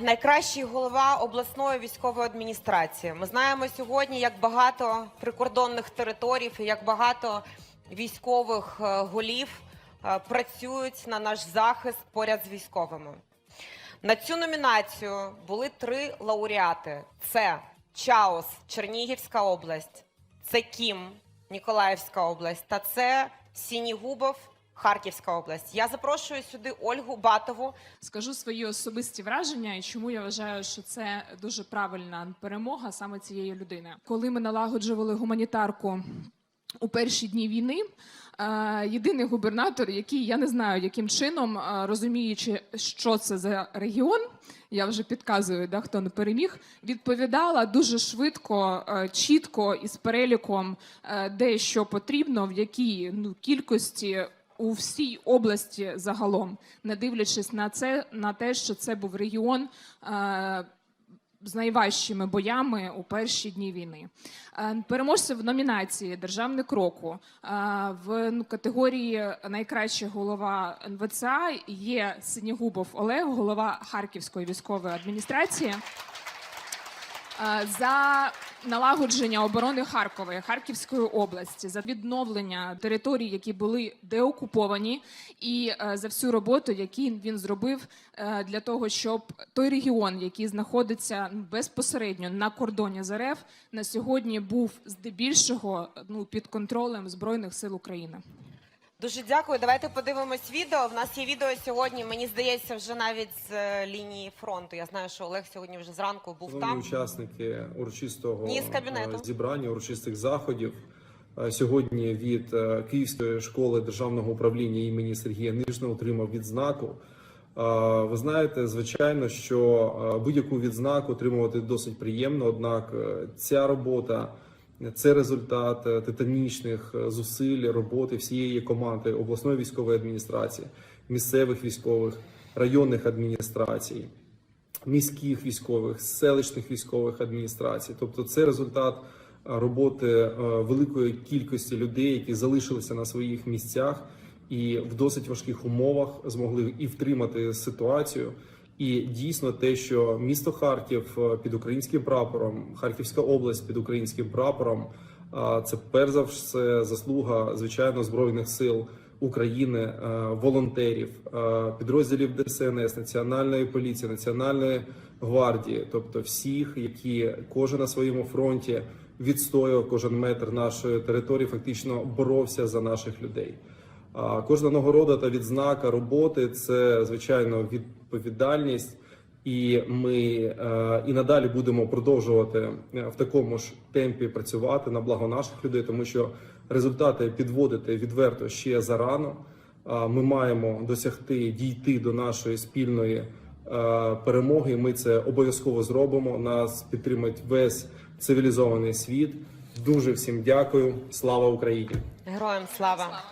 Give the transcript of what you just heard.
Найкращий голова обласної військової адміністрації. Ми знаємо сьогодні, як багато прикордонних територій, як багато військових е, голів е, працюють на наш захист поряд з військовими. На цю номінацію були три лауреати: це Чаос, Чернігівська область, це Кім, Ніколаївська область, та це Сінігубов, Харківська область. Я запрошую сюди Ольгу Батову, Скажу свої особисті враження і чому я вважаю, що це дуже правильна перемога саме цієї людини. Коли ми налагоджували гуманітарку у перші дні війни. е, Єдиний губернатор, який я не знаю, яким чином е, розуміючи, що це за регіон, я вже підказую, да, хто не переміг, відповідала дуже швидко, е, чітко і з переліком, де що потрібно, в якій ну, кількості у всій області загалом, не дивлячись на це, на те, що це був регіон. Е, з найважчими боями у перші дні війни. Е, Переможця в номінації Державник року е, в ну, категорії найкраща голова НВЦА є Синігубов Олег, голова Харківської військової адміністрації. За налагодження оборони Харкова, Харківської області, за відновлення територій, які були деокуповані, і е, за всю роботу, яку він зробив е, для того, щоб той регіон, який знаходиться ну, безпосередньо на кордоні з РФ, на сьогодні був здебільшого ну під контролем збройних сил України. Дуже дякую. Давайте подивимось відео. В нас є відео сьогодні. Мені здається, вже навіть з е, лінії фронту. Я знаю, що Олег сьогодні вже зранку був Шановні там. учасники урочистого Ні, з кабінету. е, зібрання, урочистих заходів. Е, Сьогодні від Київської школи державного управління імені Сергія Нижного отримав відзнаку. Ви знаєте, звичайно, що будь-яку відзнаку отримувати досить приємно однак ця робота. Це результат е, титанічних е, зусиль роботи всієї команди обласної військової адміністрації, місцевих військових, районних адміністрацій міських військових, селищних військових адміністрацій. Тобто, це результат е, роботи великої кількості людей, які залишилися на своїх місцях і в досить важких умовах змогли і втримати ситуацію. І дійсно те, що місто Харків е, під українським прапором, Харківська область під українським прапором, а це перш за все заслуга звичайно збройних сил України, е, волонтерів, е, підрозділів ДСНС, національної поліції, національної гвардії, тобто всіх, які кожен на своєму фронті відстоював кожен метр нашої території, фактично боровся за наших людей. Кожна нагорода та відзнака роботи це звичайно відповідальність, і ми е, і надалі будемо продовжувати е, в такому ж темпі працювати на благо наших людей, тому що результати підводити відверто ще зарано. Ми маємо досягти дійти до нашої спільної е, перемоги. Ми це обов'язково зробимо. Нас підтримать весь цивілізований світ. Дуже всім дякую. Слава Україні! Героям слава!